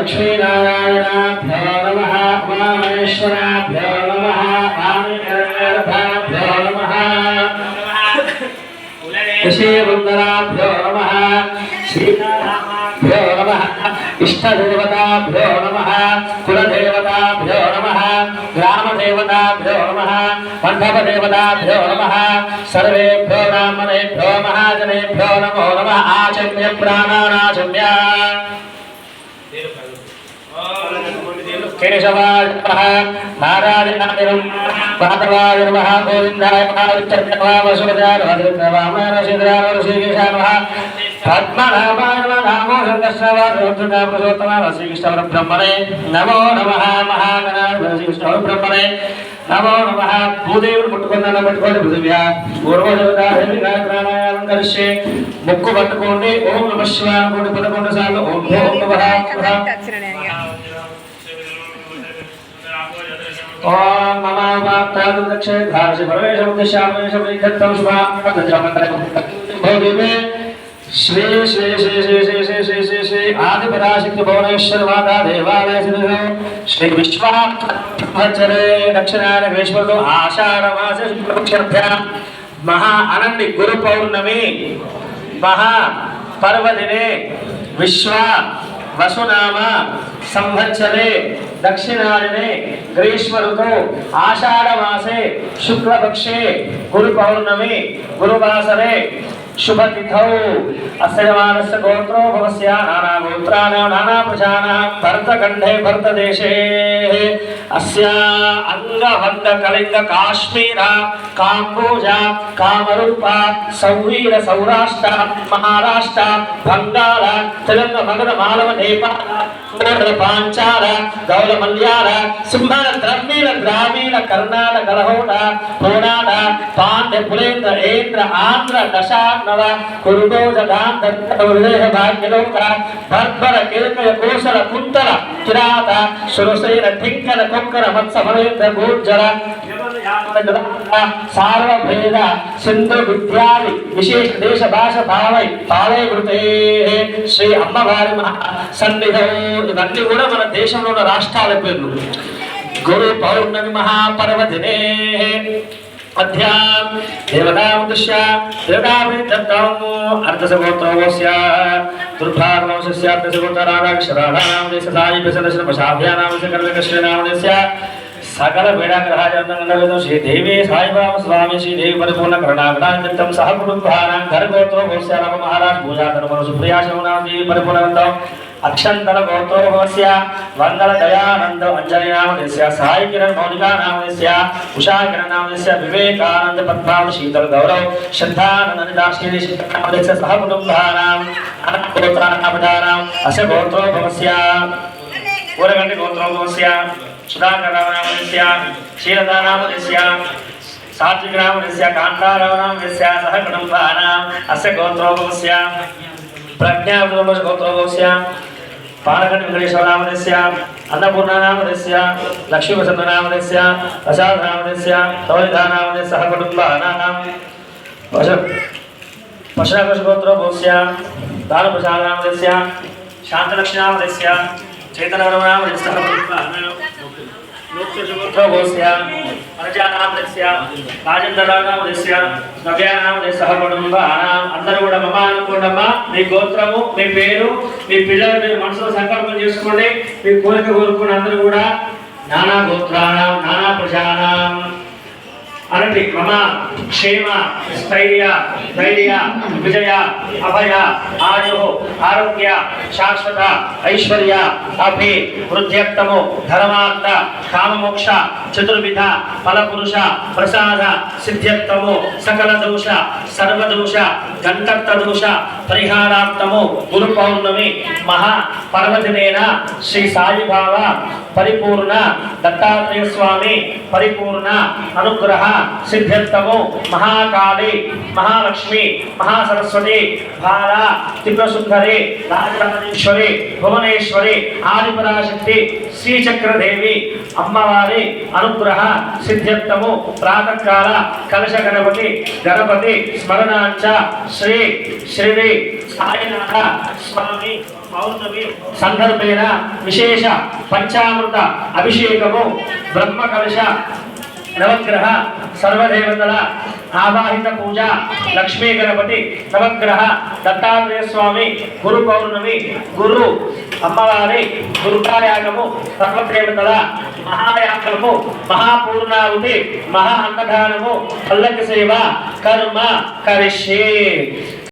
लक्ष्मीनारायणाभ्यो नमः उमामहेश्वराभ्यो नमः आमिकरणाभ्यो नमः ऋषिवृन्दराभ्यो नमः श्रीनारायणाभ्यो नमः इष्टदेवताभ्यो नमः कुलदेवताभ्यो దేవతాభ్యో నమ మండప దేవతాభ్యో నమ సర్వేభ్యో బ్రాహ్మణేభ్యో మహాజనేభ్యో నమో నమ ఆచమ్య ప్రాణానాచమ్య నారాయణాదిరం నమో నమ మహాగణాశ్రీకృష్ణవరబ్రహ్మణే నమో నమ భూదేవుడు ముట్టుకున్నాను పట్టుకోండి పృథివ్య. పూర్వదేవతాయాలం కలిసి ముక్కు పట్టుకోండి. ఓం నమ శివానుకోండి పదకొండు సార్లు ఓం నమ ఓం నమ వాక్తాదు దక్షే భారసి పరమేశం దిశామేశం విధత్తం శుభామంత్రం భోగిమే శ్రీ శ్రీ శ్రీ శ్రీ శ్రీ శ్రీ శ్రీ శ్రీ శ్రీ ఆదిపరాశక్తి భువనేశ్వర మాతా దేవాలయ శ్రీ శ్రీ విశ్వాచరే దక్షిణాయన గ్రీష్మకు ఆషాఢ మాస శుక్లపక్షభ్యాం మహా అనండి గురు పౌర్ణమి మహా పర్వదినే విశ్వ వసునామ సంవత్సరే దక్షిణాయనే గ్రీష్మ ఋతు ఆషాఢమాసే శుక్లపక్షే గురు పౌర్ణమి గురువాసరే शुभतिथौ अस्य यमानस्य गोत्रो भवस्या नानागोत्राणां नानाप्रजानां भरतखण्डे भरतदेशे अस्य अङ्गभङ्गकलिङ्गकाश्मीरा काम्बोजा कामरूपा सौवीर सौराष्ट्र महाराष्ट्र बङ्गाल तिलङ्गमगरमालव नेपाल पाञ्चाल गौलमल्याल सिंहल द्रवीण ग्रामीण कर्णाटकलहोट होराट पाण्ड्य पुलेन्द्र एन्द्र आन्ध्र दशान्न మానవ కురుతో హృదయ భాగ్యలోక భర్భర కీర్తయ కోసల కుంతల కిరాత సురసేన టింకర కొక్కర మత్స మరేంద్ర గోర్జర సార్వభేద సింధు విద్యాది విశేష దేశ భాష భావై భావై కృతే శ్రీ అమ్మవారి సన్నిధం ఇవన్నీ కూడా మన దేశంలో ఉన్న రాష్ట్రాల పేర్లు. గురు పౌర్ణమి మహాపర్వదినే अध्याम देवताम दृश्य देवताभिदत्तौ अर्धसगोत्रवस्य दुर्भागवंशस्य अर्धसगोत्ररागाक्षराणां देशसायि प्रसन्नश्रमशाभ्यानां सकलविकर्षणामनस्य సకల పీడాగ్రహాజనందవేదం శ్రీ దేవి సాయిబాబా స్వామి శ్రీదేవి పరిపూర్ణ కరుణాగ్రాంతం సహ కుటుంబానం ఘరగోత్రం గోశాల మహారాజ్ పూజాతరమును సుప్రియాశమనాం దేవి పరిపూర్ణంతం अक्षंतर गोत्रो भवस्य वंदन दयानंद अंजलि नामदेश्य सहाय किरण मौलिका नामदेश्य उषा किरण नामदेश्य विवेकानंद पद्माव शीतल गौरव श्रद्धानंद निदाशील नामदेश्य सह कुटुंबानाम अनकोत्रानामदानाम अस्य गोत्रो भवस्य पूरगण्ड गोत्रो भवस्य सुधाकर नामदेश्य शीलदा नामदेश्य सात्विक नामदेश्य कांताराव नामदेश्य सह कुटुंबानाम अस्य गोत्रो भवस्य प्रज्ञा गोत्रो भवस्य పాలకట వెంకటేశ్వరనామనస్య అన్నపూర్ణనామనస్య లక్ష్మీవసంతనామనస్య ప్రసాదనామనస్య సవనిధానామనస్య సహ కుటుంబానాం పశు పశునకృషగోత్రోభూస్య దానప్రసాదనామనస్య శాంతలక్ష్మీనామనస్య చేతనవరమనామనస్య సహ కుటుంబానాం లోకృషగోత్రోభూస్య ప్రజానామనస్య రాజేంద్రనామనస్య నవ్యానామనస్య సహ కుటుంబానాం అందరూ కూడా మమ అనుకోండమ్మా మీ గోత్రము మీ పేరు మీ పిల్లలు మీరు మనసులో సంకల్పం చేసుకోండి. మీ కోరిక కోరుకుని అందరూ కూడా నానా గోత్రాణం నానా ప్రజానం. అనండి క్రమ క్షేమ స్థైర్య ధైర్య విజయ అభయ ఆయు ఆరోగ్య శాశ్వత ఐశ్వర్య అభి వృద్ధ్యక్తము ధర్మార్థ కామమోక్ష చతుర్విధ ఫలపురుష ప్రసాద సిద్ధ్యక్తము సకల దోష సర్వదోష గంటత్త దోష పరిహారార్థము గురు పౌర్ణమి మహా పర్వదినేన శ్రీ సాయిబాబా పరిపూర్ణ దత్తాత్రేయ స్వామి పరిపూర్ణ అనుగ్రహ సిద్ధ్యర్థము మహాకాళి మహాలక్ష్మి మహాసరస్వతి భార త్రిపురసుందరి రాజరాజేశ్వరి భువనేశ్వరి ఆదిపరాశక్తి శ్రీచక్రదేవి అమ్మవారి అనుగ్రహ సిద్ధ్యర్థము ప్రాతకాల కలశ గణపతి గణపతి స్మరణాంచ శ్రీ శ్రీ సాయినాథ స్వామి పౌర్ణమి సందర్భేణ విశేష పంచామృత అభిషేకము బ్రహ్మ కలశ నవగ్రహ సర్వదేవతల ఆవాహిత పూజ లక్ష్మీ గణపతి నవగ్రహ దత్తాత్రేయ స్వామి గురు పౌర్ణమి గురు అమ్మవారి దుర్గాయాగము సర్వదేవతల మహాయాగము మహాపూర్ణావతి మహా అన్నదానము పల్లకి సేవ కర్మ కరిష్యే